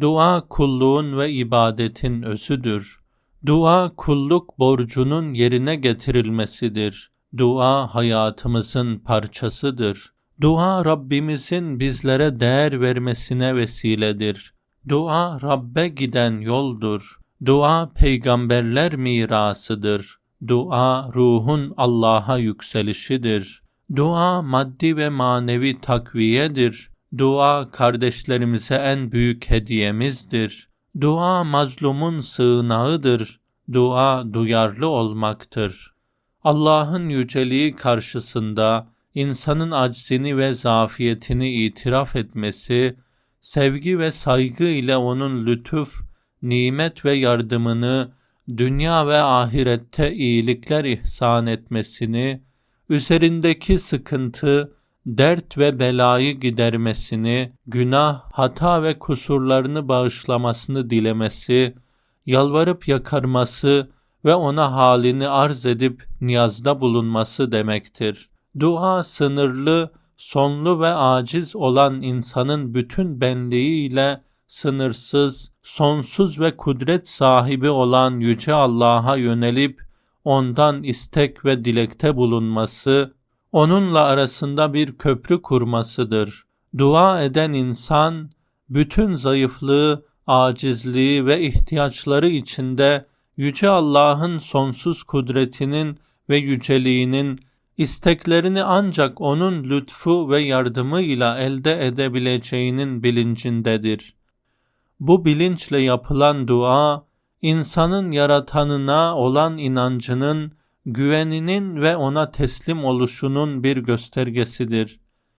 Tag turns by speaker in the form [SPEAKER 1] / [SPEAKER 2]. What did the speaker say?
[SPEAKER 1] Dua kulluğun ve ibadetin özüdür. Dua kulluk borcunun yerine getirilmesidir. Dua hayatımızın parçasıdır. Dua Rabbimizin bizlere değer vermesine vesiledir. Dua Rabbe giden yoldur. Dua peygamberler mirasıdır. Dua ruhun Allah'a yükselişidir. Dua maddi ve manevi takviyedir. Dua kardeşlerimize en büyük hediyemizdir. Dua mazlumun sığınağıdır. Dua duyarlı olmaktır. Allah'ın yüceliği karşısında insanın aczini ve zafiyetini itiraf etmesi, sevgi ve saygı ile onun lütuf, nimet ve yardımını dünya ve ahirette iyilikler ihsan etmesini, üzerindeki sıkıntı, dert ve belayı gidermesini, günah, hata ve kusurlarını bağışlamasını dilemesi, yalvarıp yakarması ve ona halini arz edip niyazda bulunması demektir. Dua sınırlı, sonlu ve aciz olan insanın bütün benliğiyle sınırsız, sonsuz ve kudret sahibi olan yüce Allah'a yönelip ondan istek ve dilekte bulunması, onunla arasında bir köprü kurmasıdır. Dua eden insan bütün zayıflığı, acizliği ve ihtiyaçları içinde yüce Allah'ın sonsuz kudretinin ve yüceliğinin isteklerini ancak onun lütfu ve yardımıyla elde edebileceğinin bilincindedir. Bu bilinçle yapılan dua, insanın yaratanına olan inancının, güveninin ve ona teslim oluşunun bir göstergesidir.